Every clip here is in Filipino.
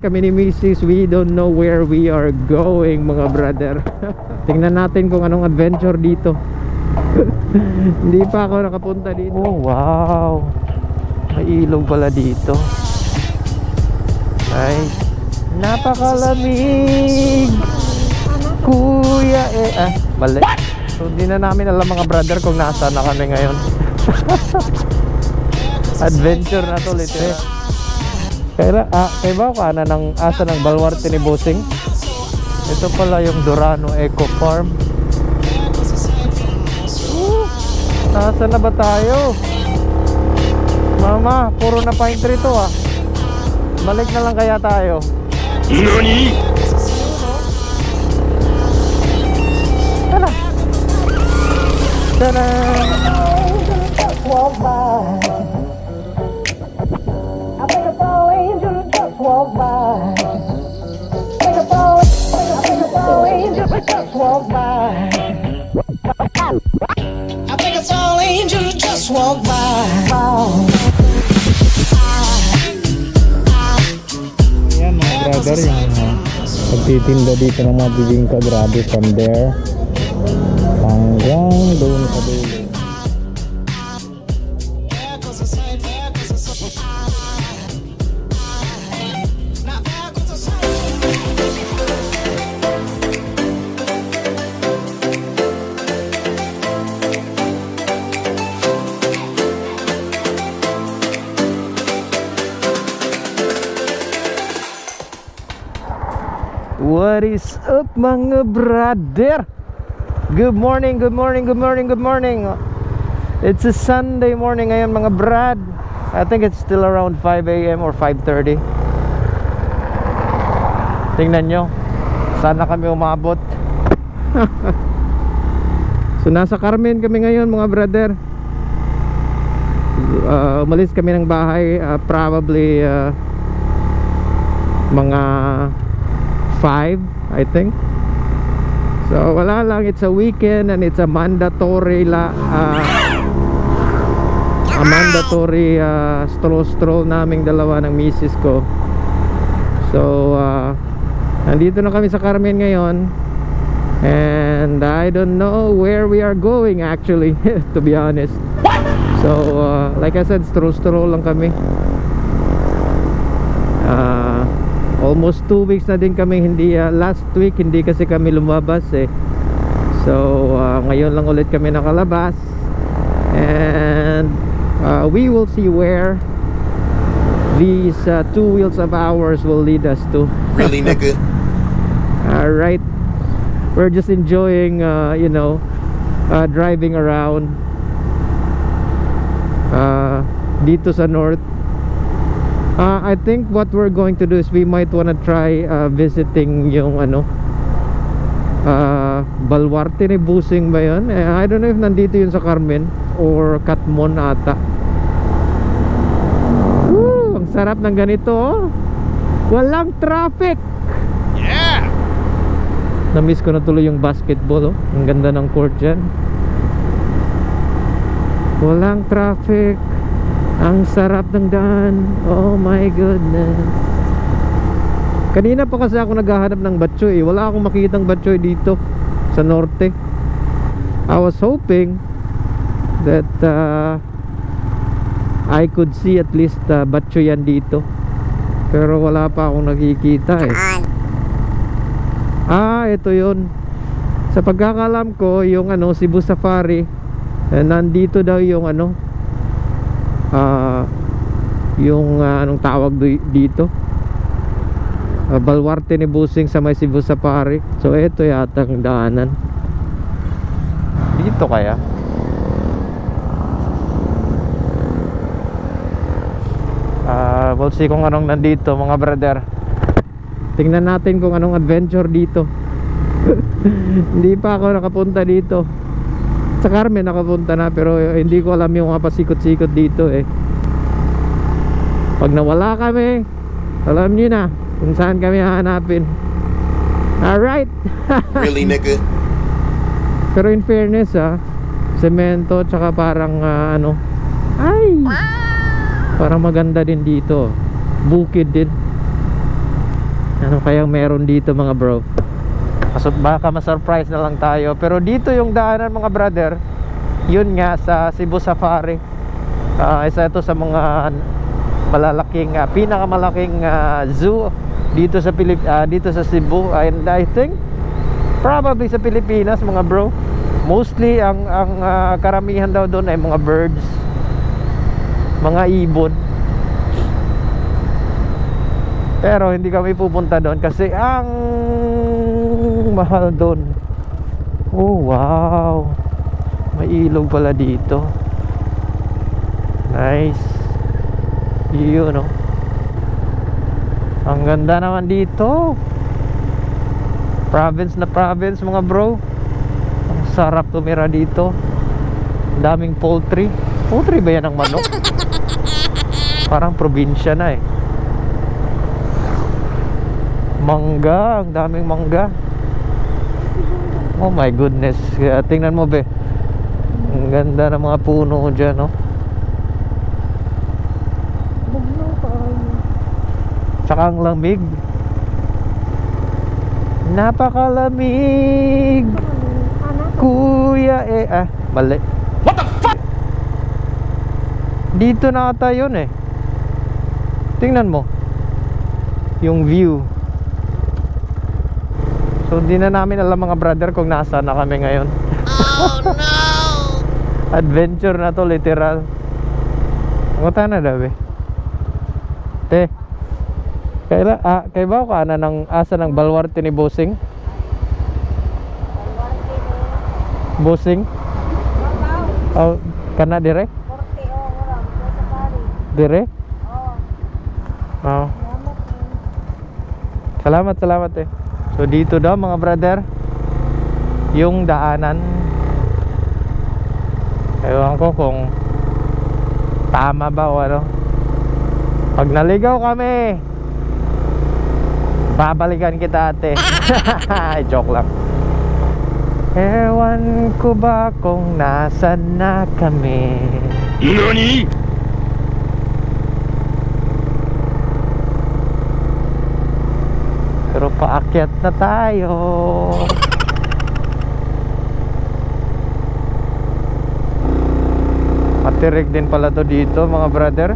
Kami ni Mrs. We don't know where we are going mga brother. Tingnan natin kung anong adventure dito. Hindi pa ako nakapunta dito. Oh wow. May ilog pala dito. Nice. Napakalamig. Kuya eh ah Mali. So hindi na namin alam mga brother kung nasaan na kami ngayon. Adventure na to literal kaya, ah, kaya ba ako ana ng asa ng balwarte ni Bossing? Ito pala yung Durano Eco Farm. Uh, nasa na ba tayo? Mama, puro na pine tree to ah. Balik na lang kaya tayo. NANI? Tara! Tara! Just walk by. Yan mga brother, yung pagtitinda dito bibingka, from there hanggang mga brother? Good morning, good morning, good morning, good morning. It's a Sunday morning ngayon mga brad. I think it's still around 5 a.m. or 5.30 Tingnan nyo. Sana kami umabot. So nasa Carmen kami ngayon mga brother. Uh, Umalis kami ng bahay uh, Probably uh, Mga 5 I think. So wala lang. It's a weekend and it's a mandatory la uh, a mandatory uh, stroll stroll naming dalawa ng misis ko. So uh, nandito na kami sa Carmen ngayon. And I don't know where we are going actually to be honest. So uh, like I said stroll stroll lang kami uh, almost 2 weeks na din kami hindi uh, last week hindi kasi kami lumabas eh. So uh, ngayon lang ulit kami nakalabas. And uh, we will see where these uh, two wheels of ours will lead us to. Really, nigga? all right. We're just enjoying uh, you know uh, driving around uh, dito sa north Uh, I think what we're going to do is we might wanna try uh, visiting yung ano uh, Balwarte ni Busing ba yun? Eh, I don't know if nandito yun sa Carmen or Katmon ata Woo! Ang sarap ng ganito oh. Walang traffic Yeah! Na-miss ko na tuloy yung basketball oh. Ang ganda ng court dyan Walang traffic Ang sarap ng daan. Oh my goodness. Kanina pa kasi ako naghahanap ng batchoy Wala akong makitang batchoy dito Sa norte. I was hoping That uh, I could see at least uh, batchoyan dito. Pero wala pa akong nakikita eh. Ah, ito yun. Sa pagkakalam ko, yung ano, Cebu Safari, eh, nandito daw yung ano, ah, yung ah, anong tawag di- dito? Ah, Balwarte ni Busing sa may Cebu Safari. So, ito yata ang daanan. Dito kaya? Ah, we'll see kung anong nandito mga brother. Tingnan natin kung anong adventure dito. hindi pa ako nakapunta dito. Sa Carmen nakapunta na pero hindi ko alam yung mga pasikot-sikot dito eh. Pag nawala kami, alam niyo na kung saan kami hahanapin. Alright. Really, nigga? pero in fairness ah, semento tsaka parang ah, ano, ay, parang maganda din dito. Bukid din. Ano kayang meron dito mga bro? Kaso baka ma-surprise na lang tayo. Pero dito yung daanan mga brother, yun nga sa Cebu Safari. Ah, isa ito sa mga malalaking, ah, pinakamalaking ah, zoo dito sa Pilip ah, dito sa Cebu and I think probably sa Pilipinas mga bro. Mostly ang ang ah, karamihan daw doon ay mga birds, mga ibon. Pero hindi kami pupunta doon kasi ang mahal doon. Oh, wow. May ilog pala dito. Nice. Yun, no. Ang ganda naman dito. Province na province, mga bro. Ang sarap tumira dito. Daming poultry. Poultry ba yan ang manok? Parang probinsya na eh. Mangga, ang daming mangga. Oh my goodness. Kaya tingnan mo be. Ang ganda ng mga puno dyan, no? Tsaka ang lamig. Napakalamig. Kuya eh ah, mali. What the fuck? Dito na ata yun eh. Tingnan mo. Yung view. So hindi na namin alam mga brother kung nasa na kami ngayon. Oh no! Adventure na to literal. Ngota na daw eh. Te. Kaila ah, kay ba ko ana ng asa ng balwarte ni Bosing? Bosing? Oh, kana dire? Dire? Oh. Salamat, salamat eh. So dito daw mga brother, yung daanan. Ewan ko kung tama ba o ano. Pag naligaw kami, babalikan kita ate. Joke lang. Ewan ko ba kung nasan na kami. NANI? Paakyat na tayo. Matirik din pala to dito mga brother.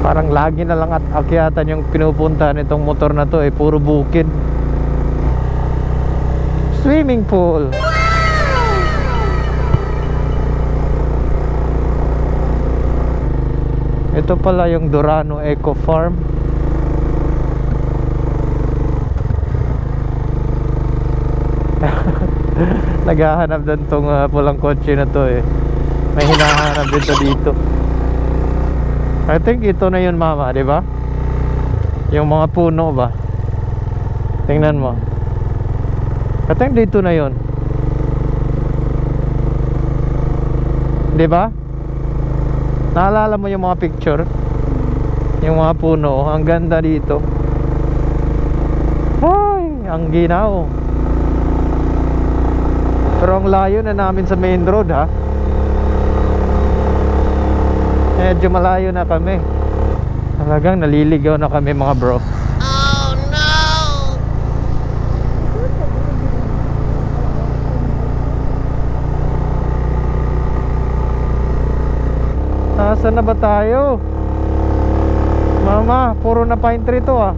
Parang lagi na lang at akyatan yung pinupuntahan itong motor na to eh puro bukid. Swimming pool. Ito pala yung Durano Eco Farm. Naghahanap din tong ah, pulang kotse na to eh. May hinahanap din to dito. I think ito na yun mama, di ba? Yung mga puno ba? Tingnan mo. I think dito na yun. Di ba? Naalala mo yung mga picture? Yung mga puno, ang ganda dito. Ay, ang ginaw. Pero ang layo na namin sa main road ha. Medyo malayo na kami. Talagang naliligaw na kami mga bro. Nasaan na ba tayo? Mama, puro na pine tree to ah.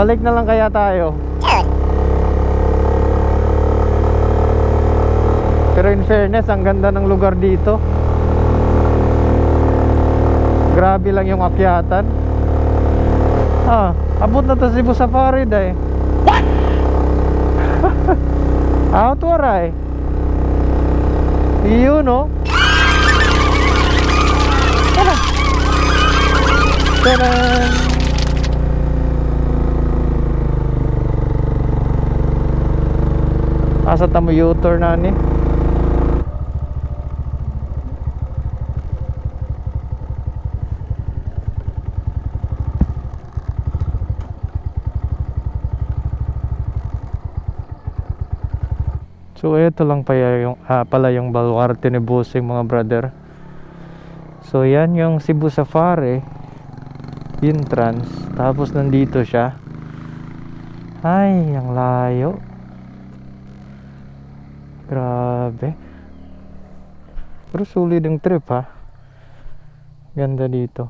Balik na lang kaya tayo. Pero in fairness, ang ganda ng lugar dito. Grabe lang yung akyatan. Ah, abot na to Cebu Safari day. Out waray. Iyon no. Tara. Tara. Asa tamo U-turn na ni? So ito lang pala yung, ah, pala yung baluarte ni Busing mga brother. So yan yung Cebu Safari entrance. Tapos nandito siya. Ay, ang layo. Grabe. Pero sulit yung trip ha. Ganda dito.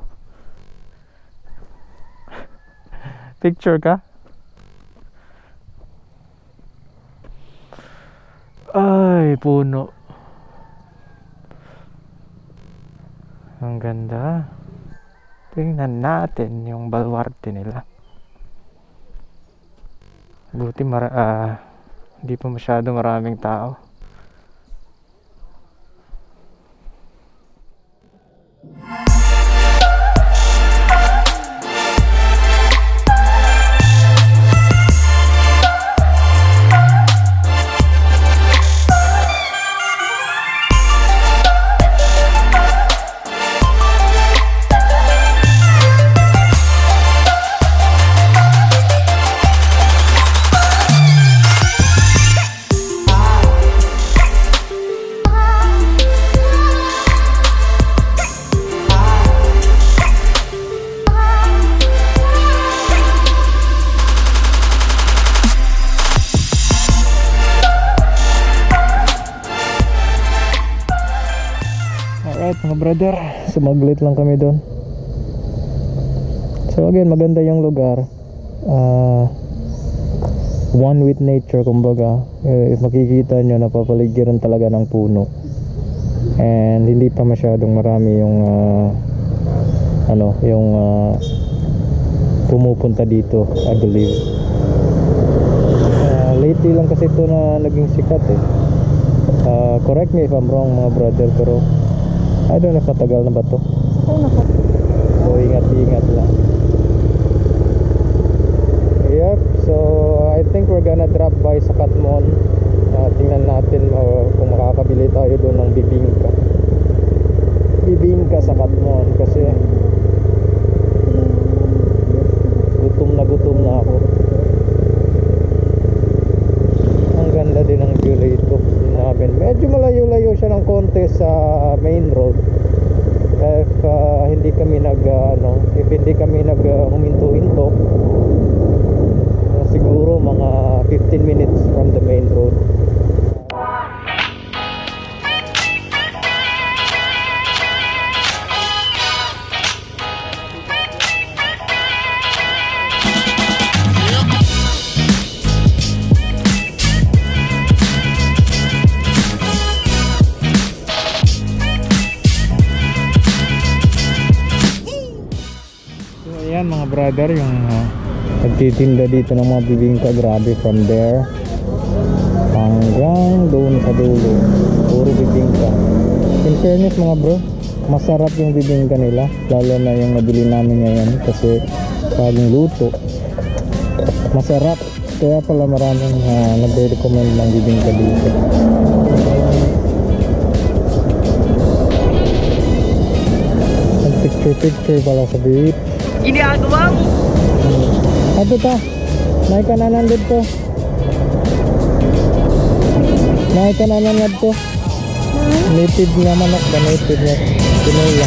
Picture ka? Ay, puno. Ang ganda. Tingnan natin yung baluarte nila. Buti mara ah, hindi pa masyado maraming tao. Mga brother, sumaglit lang kami doon. So again, maganda yung lugar. Ah, one with nature kumbaga. Eh, makikita nyo, napapaligiran talaga ng puno. And hindi pa masyadong marami yung ah, ano, yung ah, pumupunta dito, I believe. Ah, lately lang kasi ito na naging sikat eh. Ah, correct me if I'm wrong mga brother pero I don't know if matagal na ba to. So ingat-ingat lang. Yep, so I think we're gonna drop by sa Katmon. Uh, tingnan natin uh, kung makakabili tayo doon ng bibingka. Bibingka sa Katmon brother yung uh, nagtitinda dito ng mga bibingka. Grabe from there hanggang doon sa dulo puro bibingka. In fairness mga bro masarap yung bibingka nila lalo na yung nabili namin ngayon kasi bagong luto. Masarap kaya pala maraming uh, nagre-recommend ng bibingka dito. Picture picture pala sa beach Ginagawa mo! Ato ta. Nay kananan dito. Nay kananan nga to. Native nga manok native nga tinola.